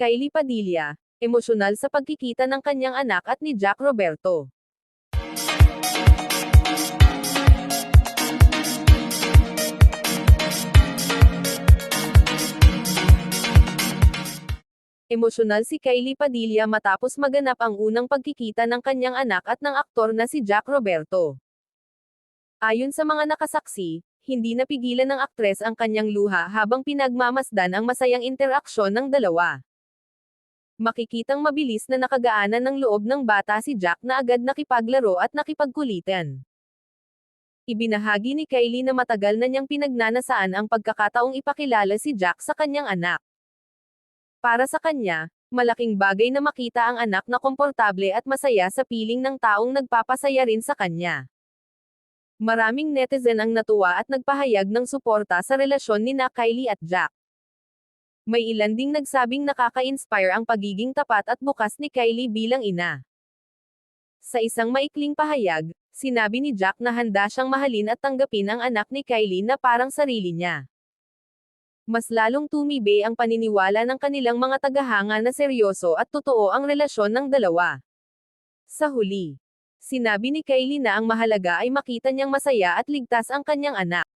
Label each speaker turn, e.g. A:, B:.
A: Kylie Padilla, emosyonal sa pagkikita ng kanyang anak at ni Jack Roberto. Emosyonal si Kylie Padilla matapos maganap ang unang pagkikita ng kanyang anak at ng aktor na si Jack Roberto. Ayon sa mga nakasaksi, hindi napigilan ng aktres ang kanyang luha habang pinagmamasdan ang masayang interaksyon ng dalawa. Makikitang mabilis na nakagaanan ng loob ng bata si Jack na agad nakipaglaro at nakipagkulitan. Ibinahagi ni Kylie na matagal na niyang pinagnanasaan ang pagkakataong ipakilala si Jack sa kanyang anak. Para sa kanya, malaking bagay na makita ang anak na komportable at masaya sa piling ng taong nagpapasaya rin sa kanya. Maraming netizen ang natuwa at nagpahayag ng suporta sa relasyon ni na Kylie at Jack. May ilan ding nagsabing nakaka-inspire ang pagiging tapat at bukas ni Kylie bilang ina. Sa isang maikling pahayag, sinabi ni Jack na handa siyang mahalin at tanggapin ang anak ni Kylie na parang sarili niya. Mas lalong tumibe ang paniniwala ng kanilang mga tagahanga na seryoso at totoo ang relasyon ng dalawa. Sa huli, sinabi ni Kylie na ang mahalaga ay makita niyang masaya at ligtas ang kanyang anak.